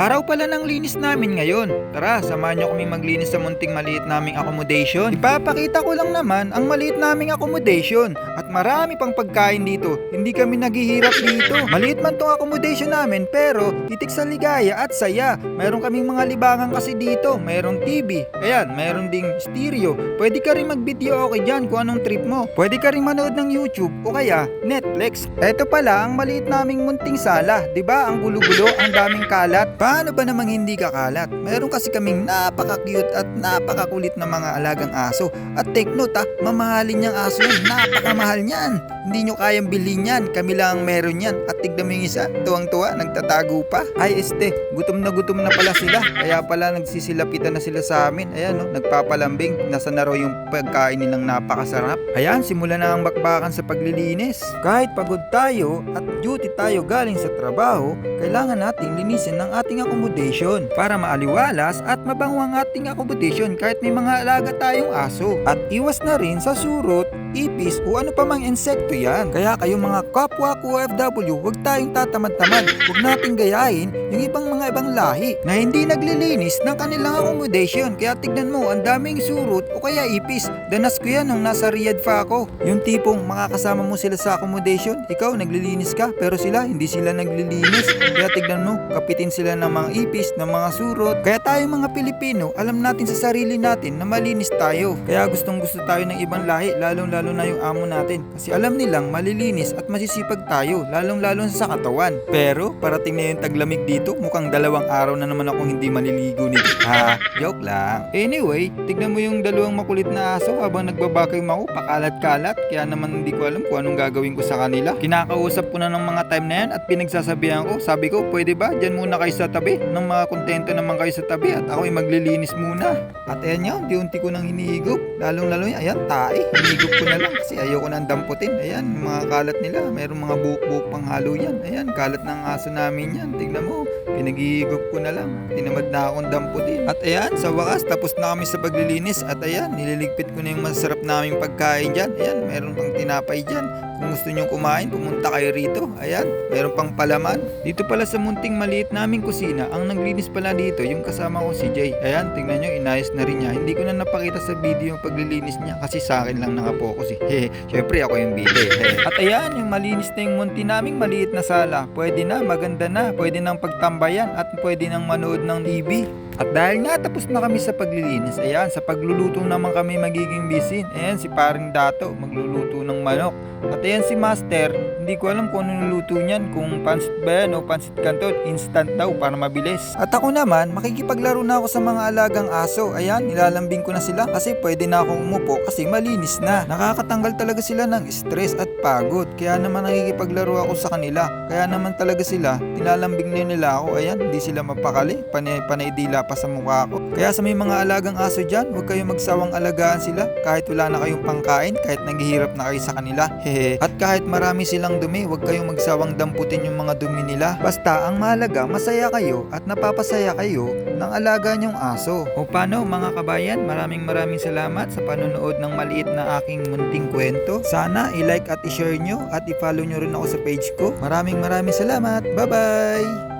Araw pala ng linis namin ngayon. Tara, samahan niyo kami maglinis sa munting maliit naming accommodation. Ipapakita ko lang naman ang maliit naming accommodation. At marami pang pagkain dito. Hindi kami naghihirap dito. Maliit man tong accommodation namin pero titik sa ligaya at saya. Meron kaming mga libangan kasi dito. Merong TV. Ayan, meron ding stereo. Pwede ka rin mag-video okay dyan kung anong trip mo. Pwede ka rin manood ng YouTube o kaya Netflix. Ito pala ang maliit naming munting sala. ba? Ang gulo-gulo, ang daming kalat. Paano ba namang hindi kakalat? Meron kasi kaming napaka-cute at napakakulit na mga alagang aso. At take note ha, mamahalin niyang aso yan. Napakamahal niyan. Hindi nyo kayang bilhin yan. Kami lang ang meron yan. At tignan mo yung isa, tuwang-tuwa, nagtatago pa. Ay este, gutom na gutom na pala sila. Kaya pala nagsisilapitan na sila sa amin. Ayan no, nagpapalambing. Nasa na raw yung pagkain nilang napakasarap. Ayan, simula na ang bakbakan sa paglilinis. Kahit pagod tayo at duty tayo galing sa trabaho, kailangan nating linisin ng ating accommodation para maaliwalas at mabango ang ating accommodation kahit may mga alaga tayong aso. At iwas na rin sa surot, ipis o ano pa mang insekto yan. Kaya kayo mga kapwa ko OFW, huwag tayong tatamad-tamad. Huwag nating gayahin yung ibang mga ibang lahi na hindi naglilinis ng kanilang accommodation. Kaya tignan mo, ang daming surot o kaya ipis. Danas ko yan nung nasa Riyadh pa ako. Yung tipong makakasama mo sila sa accommodation, ikaw naglilinis ka pero sila hindi sila naglilinis. Kaya tignan mo, kapitin sila ng mga ipis, ng mga surot. Kaya tayo mga Pilipino, alam natin sa sarili natin na malinis tayo. Kaya gustong gusto tayo ng ibang lahi, lalong lalo na yung amo natin. Kasi alam nilang malilinis at masisipag tayo, lalong lalo sa katawan. Pero parating na yung taglamig dito, mukhang dalawang araw na naman akong hindi maliligo nito. Ha, joke lang. Anyway, tignan mo yung dalawang makulit na aso habang nagbabakay ako, pakalat-kalat. Kaya naman hindi ko alam kung anong gagawin ko sa kanila. Kinakausap ko na ng mga time na yan at pinagsasabihan ko, sabi ko, pwede ba? Diyan muna kayo sa tabi. Nang mga kontento naman kayo sa tabi at ako ay maglilinis muna. At ayan yun, unti-unti ko nang hinihigop. Lalong-lalo yan, ayan, tae. Hinihigop ko na lang kasi ayoko nang damputin. Ayan, mga kalat nila. Mayroong mga buhok-buhok pang halo yan. Ayan, kalat ng aso namin yan. Tignan mo, pinagihigop ko na lang. Tinamad na akong damputin. At ayan, sa wakas, tapos na kami sa paglilinis. At ayan, nililigpit ko na yung masarap naming pagkain dyan. Ayan, meron pang tinapay dyan. Kung gusto nyong kumain, pumunta kayo rito. Ayan, meron pang palaman. Dito pala sa munting maliit naming kusina, ang naglinis pala dito, yung kasama ko si Jay. Ayan, tingnan nyo, inayos na rin niya. Hindi ko na napakita sa video yung paglilinis niya kasi sa akin lang nakapokus eh. Hehe, syempre ako yung bida eh. At ayan, yung malinis na yung munti naming maliit na sala. Pwede na, maganda na. Pwede nang pagtambayan at pwede nang manood ng TV. At dahil nga tapos na kami sa paglilinis, ayan, sa pagluluto naman kami magiging busy. Ayan, si paring Dato, magluluto ng manok. At ayan si Master, hindi ko alam kung ano niluto niyan, kung pansit ba yan o pansit kanton, instant daw para mabilis. At ako naman, makikipaglaro na ako sa mga alagang aso. Ayan, nilalambing ko na sila kasi pwede na akong umupo kasi malinis na. Nakakatanggal talaga sila ng stress at pagod. Kaya naman nakikipaglaro ako sa kanila. Kaya naman talaga sila, nilalambing na nila ako. Ayan, hindi sila mapakali. Panay, panay dila pa sa mukha ko. Kaya sa may mga alagang aso dyan, huwag kayong magsawang alagaan sila. Kahit wala na kayong pangkain, kahit naghihirap na kayo sa kanila. Hehe. At kahit marami silang dumi, huwag kayong magsawang damputin yung mga dumi nila. Basta ang mahalaga, masaya kayo at napapasaya kayo ng alaga nyong aso. O paano mga kabayan, maraming maraming salamat sa panonood ng maliit na aking munting kwento. Sana i-like at i-share nyo at i-follow nyo rin ako sa page ko. Maraming maraming salamat. Bye-bye!